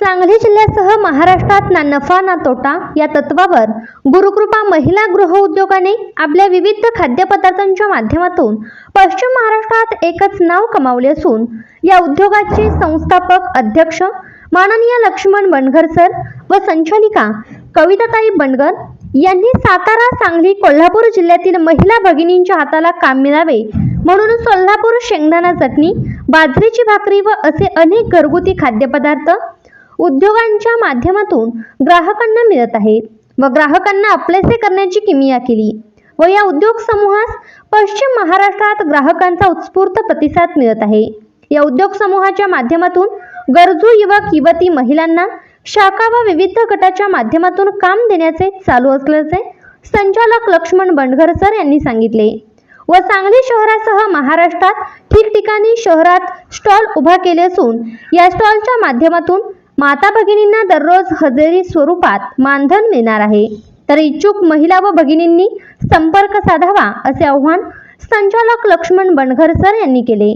सांगली जिल्ह्यासह महाराष्ट्रात ना नफा ना तोटा या तत्वावर गुरुकृपा महिला गृह उद्योगाने आपल्या विविध खाद्यपदार्थांच्या माध्यमातून पश्चिम महाराष्ट्रात एकच नाव कमावले असून या उद्योगाचे संस्थापक अध्यक्ष माननीय लक्ष्मण बंडगर सर व संचालिका कविताताई बणगर यांनी सातारा सांगली कोल्हापूर जिल्ह्यातील महिला भगिनींच्या हाताला काम मिळावे म्हणून सोलापूर शेंगदाणा चटणी बाजरीची भाकरी व असे अनेक घरगुती खाद्यपदार्थ उद्योगांच्या माध्यमातून ग्राहकांना मिळत आहेत व ग्राहकांना आपलेसे करण्याची किमिया केली. व या उद्योग समूहास पश्चिम महाराष्ट्रात ग्राहकांचा उत्स्फूर्त प्रतिसाद मिळत आहे. या उद्योग समूहाच्या माध्यमातून गरजू युवक युवती महिलांना शाखा व विविध गटाच्या माध्यमातून काम देण्याचे चालू असल्याचे संचालक लक्ष्मण बंडघर सर यांनी सांगितले. व सांगली शहरासह महाराष्ट्रात ठिकठिकाणी शहरात स्टॉल उभा केले असून या स्टॉलच्या माध्यमातून माता भगिनींना दररोज हजेरी स्वरूपात मानधन मिळणार आहे. तर इच्छुक महिला व भगिनींनी संपर्क साधावा असे आव्हान संचालक लक्ष्मण बंडगर सर यांनी केले.